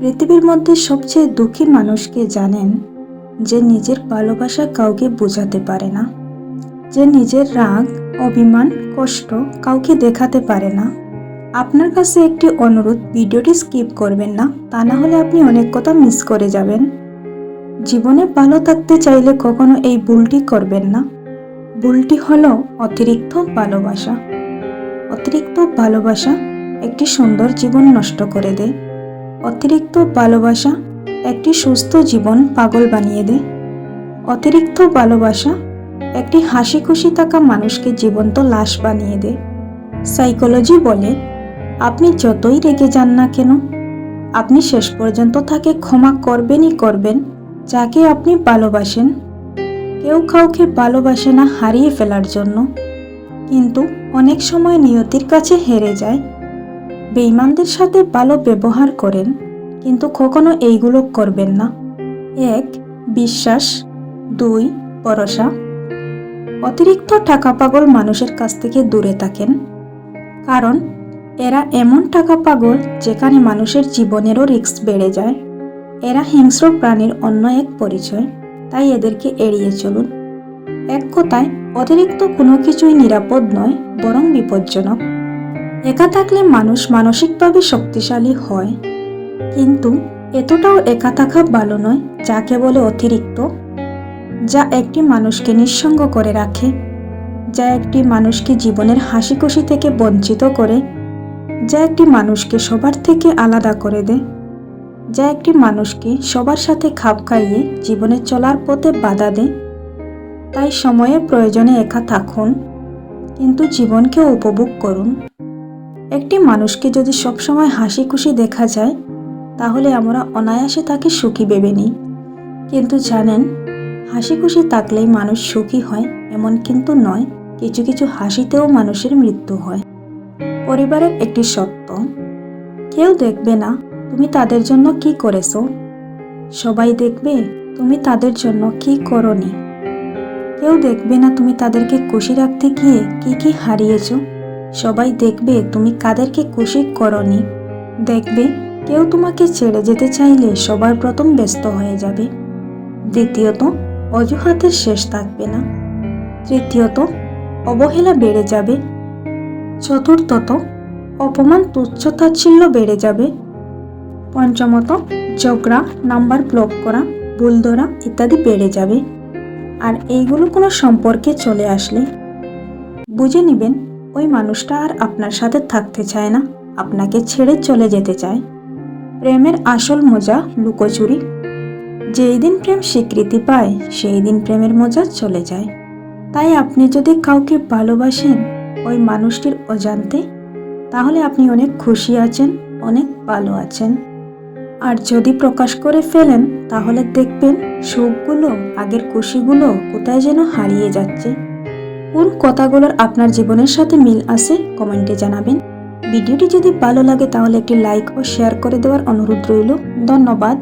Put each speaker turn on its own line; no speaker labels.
পৃথিবীর মধ্যে সবচেয়ে দুঃখী মানুষকে জানেন যে নিজের ভালোবাসা কাউকে বোঝাতে পারে না, যে নিজের রাগ, অভিমান, কষ্ট কাউকে দেখাতে পারে না। আপনার কাছে একটি অনুরোধ, ভিডিওটি স্কিপ করবেন না, তা না হলে আপনি অনেক কথা মিস করে যাবেন। জীবনে ভালো থাকতে চাইলে কখনো এই ভুলটি করবেন না। ভুলটি হলো অতিরিক্ত ভালোবাসা। অতিরিক্ত ভালোবাসা একটি সুন্দর জীবন নষ্ট করে দেয়। অতিরিক্ত ভালোবাসা একটি সুস্থ জীবন পাগল বানিয়ে দেয়। অতিরিক্ত ভালোবাসা একটি হাসি খুশি থাকা মানুষকে জীবন্ত লাশ বানিয়ে দেয়। সাইকোলজি বলে, আপনি যতই রেগে যান না কেন, আপনি শেষ পর্যন্ত তাকে ক্ষমা করবেনই করবেন, যাকে আপনি ভালোবাসেন। কেউ কাউকে ভালোবাসে না হারিয়ে ফেলার জন্য। কিন্তু অনেক সময় নিয়তির কাছে হেরে যায়। বেইমানদের সাথে ভালো ব্যবহার করেন, কিন্তু কখনো এইগুলো করবেন না। এক, বিশ্বাস। দুই, ভরসা। অতিরিক্ত টাকা পাগল মানুষের কাছ থেকে দূরে থাকেন। কারণ, এরা এমন টাকা পাগল যেখানে মানুষের জীবনেরও রিস্ক বেড়ে যায়। এরা হিংস্র প্রাণীর অন্য এক পরিচয়, তাই এদেরকে এড়িয়ে চলুন। এক কথায়, অতিরিক্ত কোনো কিছুই নিরাপদ নয়, বরং বিপজ্জনক। একা থাকলে মানুষ মানসিকভাবে শক্তিশালী হয়। কিন্তু এতটাও একা থাকা ভালো নয় যাকে বলে অতিরিক্ত, যা একটি মানুষকে নিঃসঙ্গ করে রাখে, যা একটি মানুষকে জীবনের হাসি খুশি থেকে বঞ্চিত করে, যা একটি মানুষকে সবার থেকে আলাদা করে দেয়, যা একটি মানুষকে সবার সাথে খাপ খাইয়ে জীবনে চলার পথে বাধা দেয়। তাই সময়ের প্রয়োজনে একা থাকুন, কিন্তু জীবনকে উপভোগ করুন। একটি মানুষকে যদি সবসময় হাসি খুশি দেখা যায়, তাহলে আমরা অনায়াসে তাকে সুখী ভেবে নিই। কিন্তু জানেন হাসি খুশি থাকলেই মানুষ সুখী হয় এমন কিন্তু নয়, কিছু কিছু হাসিতেও মানুষের মৃত্যু হয়। পরিবারের একটি সত্য, কেউ দেখবে না তুমি তাদের জন্য কি করেছ। সবাই দেখবে তুমি তাদের জন্য কি করনি। কেউ দেখবে না তুমি তাদেরকে খুশি রাখতে গিয়ে কি কি হারিয়েছ। সবাই দেখবে তুমি কাদেরকে খুশি করনি। দেখবে কেউ তোমাকে ছেড়ে যেতে চাইলে সবার প্রথম ব্যস্ত হয়ে যাবে। দ্বিতীয়ত, অজুহাতের শেষ থাকবে না। তৃতীয়ত, অবহেলা বেড়ে যাবে। চতুর্থত, অপমান তুচ্ছতাচ্ছিল্য বেড়ে যাবে। পঞ্চমত, ঝগড়া, নাম্বার ব্লক করা, ভুল ধরা ইত্যাদি বেড়ে যাবে। আর এইগুলো কোনো সম্পর্কে চলে আসলে। বুঝে নেবেন ওই মানুষটা আর আপনার সাথে থাকতে চায় না। আপনাকে ছেড়ে চলে যেতে চায়। প্রেমের আসল মজা লুকোচুরি। যেই দিন প্রেম স্বীকৃতি পায়, সেই দিন প্রেমের মজা চলে যায়। তাই আপনি যদি কাউকে ভালোবাসেন ওই মানুষটির অজান্তে, তাহলে আপনি অনেক খুশি আছেন, অনেক ভালো আছেন। আর যদি প্রকাশ করে ফেলেন, তাহলে দেখবেন সুখগুলো, আগের খুশিগুলো কোথায় যেন হারিয়ে যাচ্ছে। কোন কথাগুলোর আপনার জীবনের সাথে মিল আছে কমেন্টে জানাবেন। ভিডিওটি যদি ভালো লাগে তাহলে একটি লাইক ও শেয়ার করে দেওয়ার অনুরোধ রইল। ধন্যবাদ।